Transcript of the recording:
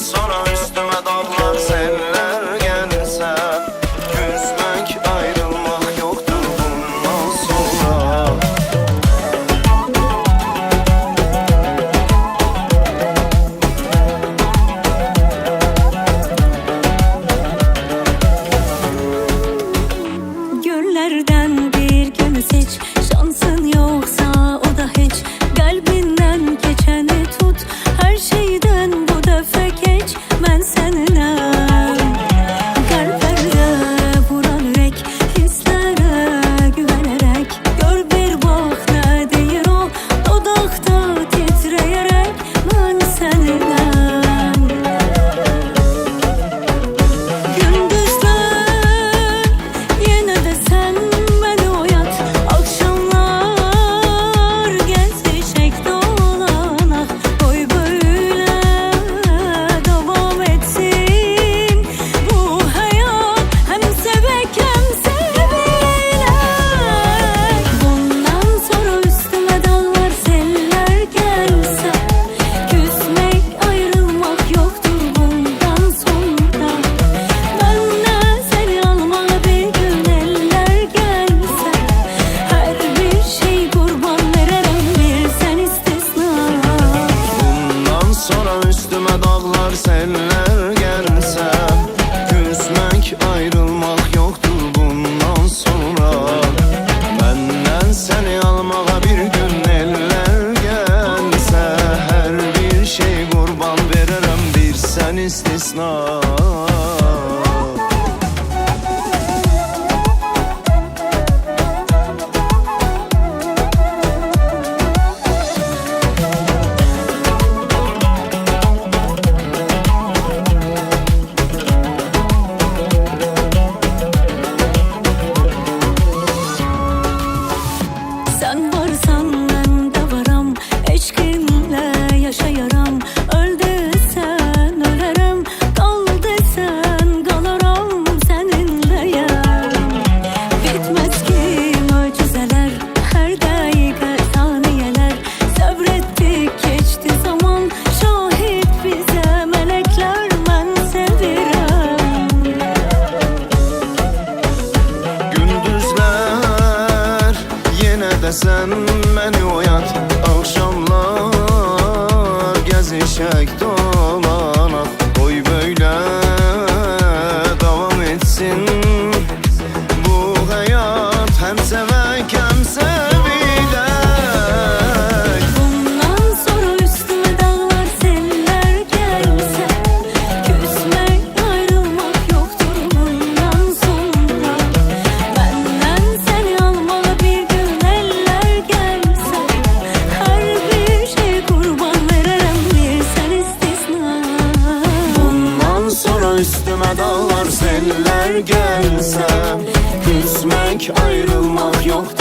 sonra üstüme damlar seller gelse Küsmek ayrılmak yoktur bundan sonra. Günlerden bir gün seç. Üstüme dağlar seller gelse Küsmek ayrılmak yoktur bundan sonra. Benden seni almağa bir gün eller gelse Her bir şey kurban veririm. Bir sen istisna. Yine de sen beni oyat Akşamlar gezişek dost üstüme dağlar seller gelse Küsmek ayrılmak yoktu